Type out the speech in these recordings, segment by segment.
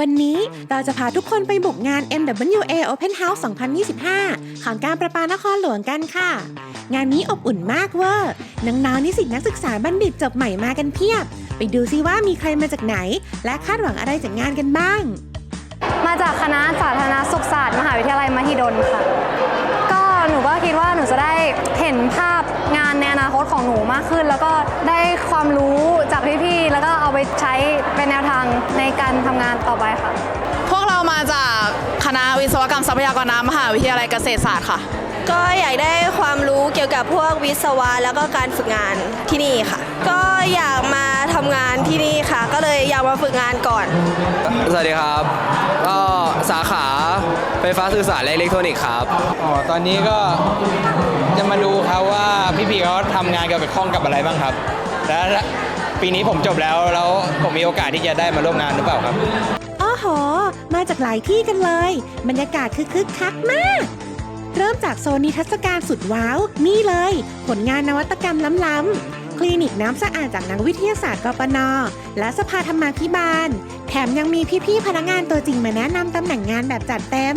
วันนี้เราจะพาทุกคนไปบุกงาน MWA Open House 2025 ของการประปานครหลวงกันค่ะ งานนี้อบอุ่นมากเวอร์น้องๆนิสิตนักศึกษาบัณฑิตจบใหม่มากันเพียบ ไปดูซิว่ามีใครมาจากไหน และคาดหวังอะไรจากงานกันบ้าง มาจากคณะสาธารณสุขศาสตร์มหาวิทยาลัยมหิดลค่ะ ก็หนูก็คิดว่าหนูจะได้เห็นภาพ งานในอนาคตของหนูมากขึ้น แล้วก็ได้ความรู้จากพี่ๆแล้วก็เอาไปใช้เป็นแนวทางในการทำงานต่อไปค่ะ พวกเรามาจากคณะวิศวกรรมทรัพยากรน้ำมหาวิทยาลัยเกษตรศาสตร์ค่ะ ก็อยากได้ความรู้เกี่ยวกับพวกวิศวะแล้วก็การฝึกงานที่นี่ค่ะ ก็อยากมาทำงานที่นี่ค่ะก็ เลยอยากมาฝึกงานก่อน สวัสดีครับก็สาขาไฟฟ้าสื่อสารและอิเล็กทรอนิกส์ครับ อ๋อ ตอนนี้ก็จะมาดูครับว่าพี่ๆเขาทำงานเกี่ยวกับข้องกับอะไรบ้างครับ แล้วปีนี้ผมจบแล้วแล้วผมมีโอกาสที่จะได้มาร่วมงานหรือเปล่าครับโอ้โหมาจากหลายที่กันเลย บรรยากาศคือคึกคักมาก เริ่มจากโซนนิทรรศการสุดว้าว นี่เลย ผลงานนวัตกรรมล้ำๆค ลินิกน้ำสะอาดจากนักวิทยาศาสตร์กปน และสภาธรรมาภิบาล แถมยังมีพี่ๆพนักงานตัวจริงมาแนะนำตำแหน่งงานแบบจัดเต็ม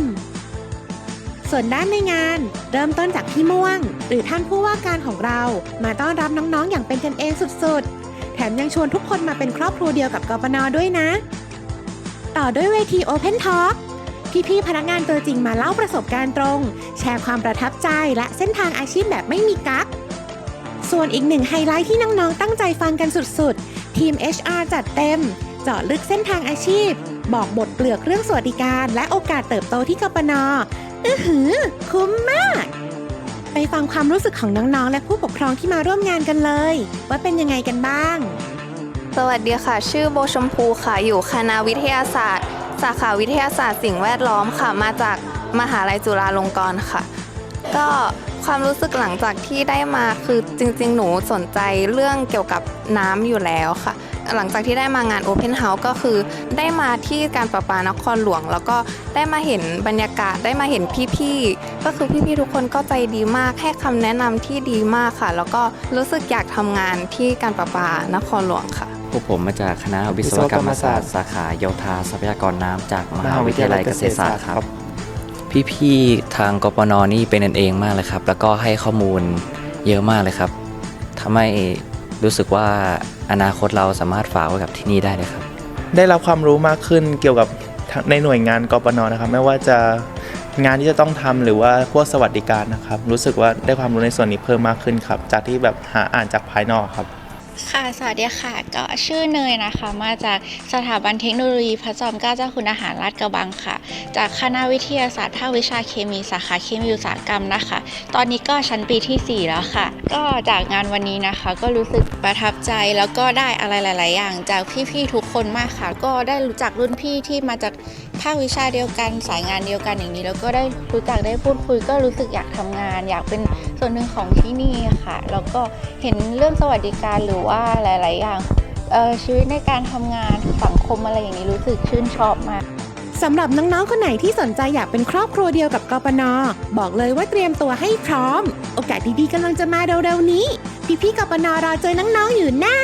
ส่วนด้านในงาน เริ่มต้นจากพี่ม่วง หรือท่านผู้ว่าการของเรา มาต้อนรับน้องๆอย่างเป็นกันเองสุดๆ แถมยังชวนทุกคนมาเป็นครอบครัวเดียวกับกปนด้วยนะ ต่อด้วยเวที Open Talk พี่ๆพนักงานตัวจริงมาเล่าประสบการณ์ตรง แชร์ความประทับใจและเส้นทางอาชีพแบบไม่มีกั๊ก ส่วนอีกหนึ่งไฮไลท์ที่น้องๆตั้งใจฟังกันสุดๆ ทีม HR จัดเต็ม เจาะลึกเส้นทางอาชีพ บอกบทเปลือกเรื่องสวัสดิการ และโอกาสเติบโตที่กปนอือหือ คุ้มมาก ไปฟังความรู้สึกของน้องๆ และผู้ปกครองที่มาร่วมงานกันเลย ว่าเป็นยังไงกันบ้าง สวัสดีค่ะ ชื่อโบชมพูค่ะ อยู่คณะวิทยาศาสตร์ สาขาวิทยาศาสตร์สิ่งแวดล้อมค่ะ มาจากมหาลัยจุฬาลงกรณ์ค่ะ ก็ ความรู้สึกหลังจากที่ได้มาคือจริง ๆ หนูสนใจเรื่องเกี่ยวกับน้ำอยู่แล้วค่ะ หลังจากที่ได้มางาน Open House ก็คือ ได้มาที่การประปานครหลวง แล้วก็ได้มาเห็นบรรยากาศได้มาเห็นพี่ๆก็คือพี่ๆทุกคนก็ใจดีมากให้คำแนะนำที่ดีมากค่ะ แล้วก็รู้สึกอยากทำงานที่การประปานครหลวงค่ะพวกผมมาจากคณะวิศวกรรมศาสตร์สาขาโยธาทรัพยากรน้ำจากมหาวิทยาลัยเกษตรศาสตร์ครับ พี่ๆทางกปนนี่เป็นกันเองมากเลยครับ แล้วก็ให้ข้อมูลเยอะมากเลยครับทำให้รู้สึกว่าอนาคตเราสามารถฝากไว้กับที่นี่ได้เลยครับ ได้รับความรู้มากขึ้นเกี่ยวกับในหน่วยงานกปนนะครับ ไม่ว่าจะงานที่จะต้องทำหรือว่าพวกสวัสดิการนะครับ รู้สึกว่าได้ความรู้ในส่วนนี้เพิ่มมากขึ้นครับ จากที่แบบหาอ่านจากภายนอกครับ ค่ะ สวัสดีค่ะ ก็ชื่อเนยนะคะ มาจากสถาบันเทคโนโลยีพระจอมเกล้าเจ้าคุณอาหารลาดกระบังค่ะ จากคณะวิทยาศาสตร์ภาควิชาเคมีสาขาเคมีอุตสาหกรรมนะคะ ตอนนี้ก็ชั้นปีที่ 4 แล้วค่ะ ก็จากงานวันนี้นะคะ ก็รู้สึกประทับใจแล้วก็ได้อะไรหลาย ๆ อย่าง จากพี่ ๆ ทุกคนมากค่ะ ก็ได้รู้จักรุ่นพี่ที่มาจากภาควิชาเดียวกัน สายงานเดียวกันอย่างนี้ แล้วก็ได้รู้จักได้พูดคุย ก็รู้สึกอยากทำงาน อยากเป็น ส่วนหนึ่งของที่นี่ค่ะแล้วก็เห็นเรื่องสวัสดิการหรือว่าหลาย ๆ อย่างชีวิตในการทำงานสังคมอะไรอย่างนี้รู้สึกชื่นชอบมากสำหรับน้อง ๆ คนไหนที่สนใจอยากเป็นครอบครัวเดียวกับกปน บอกเลยว่าเตรียมตัวให้พร้อม โอกาสดี ๆกำลังจะมาเร็ว ๆ นี้ พี่ ๆ กปนรอเจอน้อง ๆ อยู่นะ